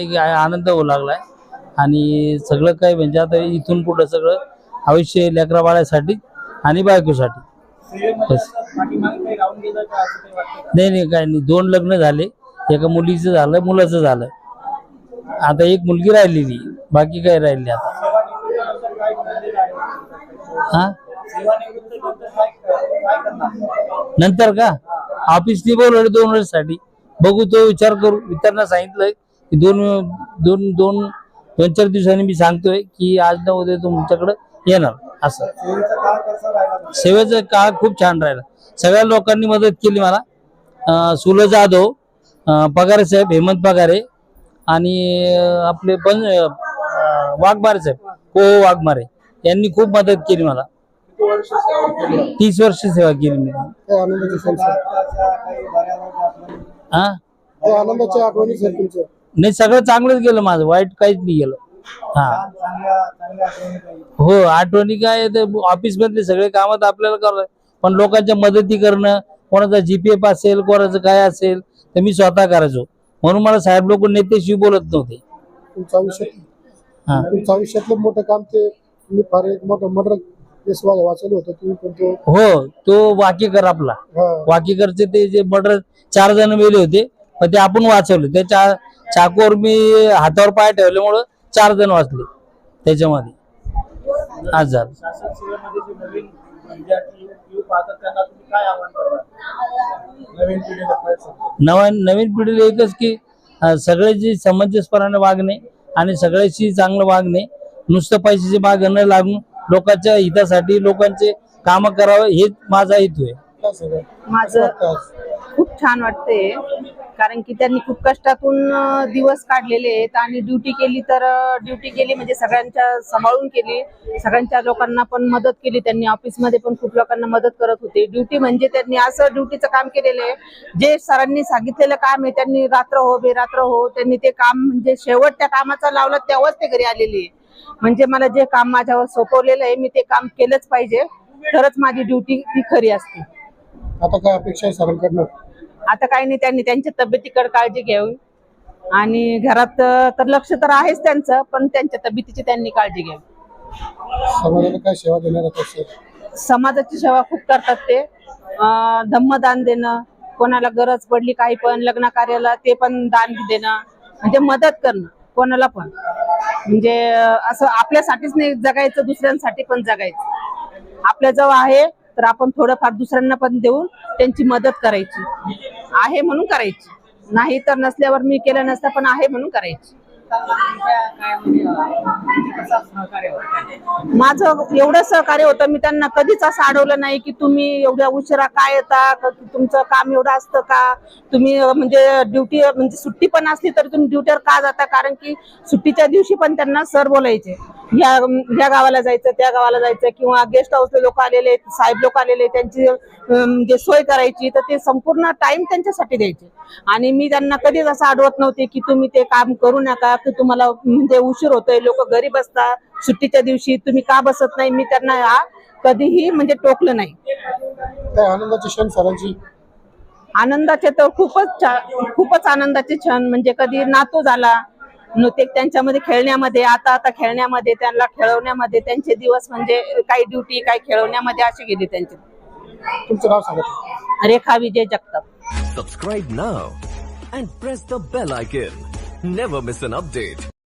एक आनंद होऊ लागलाय. आणि सगळं काही म्हणजे आता इथून पुढं सगळं आयुष्य लेकरा बाळासाठी आणि बायकोसाठी. बस. नाही नाही काय नाही. दोन लग्न झाले. एका मुलीचं झालं मुलाचं झालं. आता एक मुलगी राहिलेली. बाकी काय राहिली आता? हा? नंतर का? ऑफिसनी बोलवलं दोन वर्षासाठी. बघू तो विचार करू. विचारणा सांगितलंय. दोन दोन दोन दोन चार दिवसांनी मी सांगतोय की आज ना उद्या तुमच्याकडे येणार असं. सेवेचा काळ खूप छान राहिला. सगळ्या लोकांनी मदत केली मला. सुलं जाधव पगारे साहेब हेमंत पगारे आणि आपले पण वाघमारे साहेब को वाघमारे यांनी खूप मदत केली मला. तीस वर्ष सेवा केली मी. आनंदाचे हा काय आनंदाच्या आठवणी सर तुमच्या नाही सगळं चांगलंच गेलं माझं वाईट काहीच नाही गेलं. हा. हो आठवणी काय ऑफिस मधले सगळे काम तर आपल्याला करावं पण लोकांच्या मदती करणं कोणाचा जीपीएफ असेल कोणाचं काय असेल तर मी स्वतः करायचो. म्हणून मला साहेब लोक नेतेशिवाय बोलत नव्हते. तुमचं आयुष्यात हा. तुमचं आयुष्यातलं मोठं काम ते तुम्ही फार एक मोठं मर्डर केस वाचवलं होतं. तुम्ही पण तो हो तो वाकीकर आपला. वाकीकरचे ते जे मर्डर चार जण मेले होते पण ते आपण वाचवले. त्या चा चाकूवर मी हातावर पाय ठेवल्यामुळं चार जण वाचले त्याच्यामध्ये. आज झालं. शासन सेवेमध्ये जे नवीन विद्यार्थी युवक पाहतात त्यांना तुम्ही काय आव्हान करणार? नवीन पिढीला काय सांगता? नवीन नवीन पिढीला एकच की अं, सगळ्याची समंजसपणाने वागणे आणि सगळ्याशी चांगलं वागणे. नुसतं पैशाचे मागे न लागून लोकांच्या हितासाठी लोकांचे काम करावं हेच माझा हेतू आहे. काय माझं? खूप छान वाटते कारण की त्यांनी खूप कष्टातून दिवस काढलेले आहेत आणि ड्युटी केली तर ड्युटी केली म्हणजे सगळ्यांच्या सांभाळून केली. सगळ्यांच्या लोकांना पण मदत केली त्यांनी. ऑफिसमध्ये पण खूप लोकांना मदत करत होते. ड्युटी म्हणजे त्यांनी असं ड्युटीचं काम केलेलं आहे. जे सरांनी सांगितलेलं काम आहे त्यांनी रात्र हो बेरात्र हो त्यांनी ते काम म्हणजे शेवट त्या कामाचा लावला तेव्हाच ते घरी आलेले आहे. म्हणजे मला जे काम माझ्यावर सोपवलेलं आहे मी ते काम केलंच पाहिजे. तरच माझी ड्युटी ती खरी असते. आता काय अपेक्षा आहे सरांकडनं? आता काही नाही त्यांनी त्यांच्या तब्येतीकडे काळजी घ्यावी. आणि घरात तर लक्ष तर आहेच त्यांचं पण त्यांच्या तब्येतीची त्यांनी काळजी घ्यावी. समाजाला काय सेवा देणार आता समाजाची सेवा खूप करतात ते. धम्मदान देणं कोणाला गरज पडली काही पण लग्न कार्याला ते पण दान देणं म्हणजे मदत करणं कोणाला पण. म्हणजे असं आपल्यासाठीच नाही जगायचं दुसऱ्यांसाठी पण जगायचं. आपल्या जवळ आहे तर आपण थोडंफार दुसऱ्यांना पण देऊन त्यांची मदत करायची. आहे म्हणून करायची. नाही तर नसल्यावर मी केलं नसतं पण आहे म्हणून करायची. माझं एवढं सहकार्य होतं मी त्यांना कधीच असं अडवलं नाही की तुम्ही एवढ्या उशिरा काय येता तुमचं काम एवढं असतं का? तुम्ही म्हणजे ड्युटी म्हणजे सुट्टी पण असली तरी तुम्ही ड्युटीवर का जाता? कारण की सुट्टीच्या दिवशी पण त्यांना सर बोलायचे. या या गावाला जायचं त्या गावाला जायचं किंवा गेस्ट हाऊसले लोक आलेले साहेब लोक आलेले त्यांची म्हणजे सोय करायची तर ते संपूर्ण टाइम त्यांच्यासाठी द्यायचे. आणि मी त्यांना कधीच असं अडवत नव्हते की तुम्ही ते काम करू नका की तुम्हाला म्हणजे उशीर होतोय लोक घरी बसतात सुट्टीच्या दिवशी तुम्ही का बसत नाही? मी त्यांना हा कधीही म्हणजे टोकलं नाही. काय आनंदाचे क्षण सरांची? आनंदाचे तर खूपच खूपच आनंदाचे क्षण. म्हणजे कधी नातू झाला न ते त्यांच्यामध्ये खेळण्यामध्ये आता आता खेळण्यामध्ये त्यांना खेळवण्यामध्ये त्यांचे दिवस म्हणजे काही ड्युटी काही खेळवण्यामध्ये असे गेले त्यांचे. तुमचं नाव सांगा. रेखा Vijay Jagtap. Subscribe now and press the bell icon. Never miss an update.